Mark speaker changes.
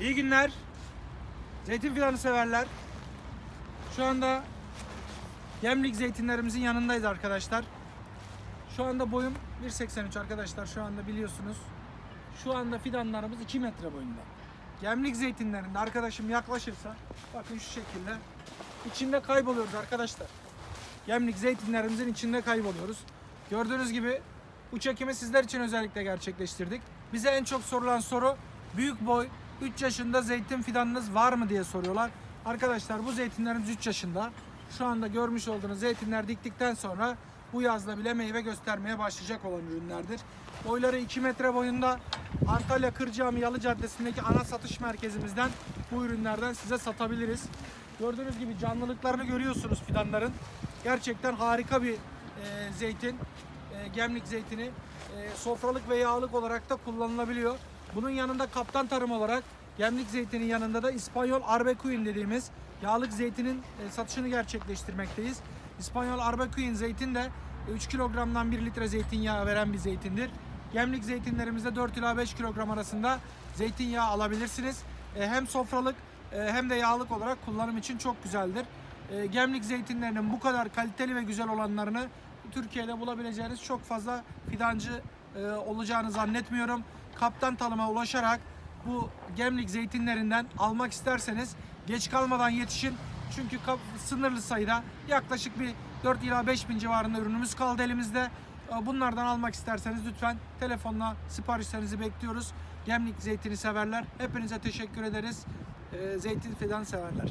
Speaker 1: İyi günler. Zeytin fidanı severler. Şu anda Gemlik zeytinlerimizin yanındayız arkadaşlar. Şu anda boyum 1.83 arkadaşlar şu anda biliyorsunuz. Şu anda fidanlarımız 2 metre boyunda. Gemlik zeytinlerinde arkadaşım yaklaşırsa bakın şu şekilde içinde kayboluyoruz arkadaşlar. Gemlik zeytinlerimizin içinde kayboluyoruz. Gördüğünüz gibi bu çekimi sizler için özellikle gerçekleştirdik. Bize en çok sorulan soru büyük boy 3 yaşında zeytin fidanınız var mı diye soruyorlar. Arkadaşlar bu zeytinlerimiz 3 yaşında. Şu anda görmüş olduğunuz zeytinler diktikten sonra bu yazda bile meyve göstermeye başlayacak olan ürünlerdir. Boyları 2 metre boyunda Antalya Kırcaami Yalı Caddesi'ndeki ana satış merkezimizden bu ürünlerden size satabiliriz. Gördüğünüz gibi canlılıklarını görüyorsunuz fidanların. Gerçekten harika bir e, zeytin. E, gemlik zeytini e, sofralık ve yağlık olarak da kullanılabiliyor. Bunun yanında kaptan tarım olarak gemlik zeytinin yanında da İspanyol Arbequin dediğimiz yağlık zeytinin e, satışını gerçekleştirmekteyiz. İspanyol Arbequin zeytin de 3 kilogramdan 1 litre zeytinyağı veren bir zeytindir. Gemlik zeytinlerimizde 4 ila 5 kilogram arasında zeytinyağı alabilirsiniz. E, hem sofralık e, hem de yağlık olarak kullanım için çok güzeldir. Gemlik zeytinlerinin bu kadar kaliteli ve güzel olanlarını Türkiye'de bulabileceğiniz çok fazla fidancı olacağını zannetmiyorum. Kaptan talıma ulaşarak bu Gemlik zeytinlerinden almak isterseniz geç kalmadan yetişin. Çünkü sınırlı sayıda yaklaşık bir 4 ila 5 bin civarında ürünümüz kaldı elimizde. E, Bunlardan almak isterseniz lütfen telefonla siparişlerinizi bekliyoruz. Gemlik zeytini severler. Hepinize teşekkür ederiz. E, Zeytin fidan severler.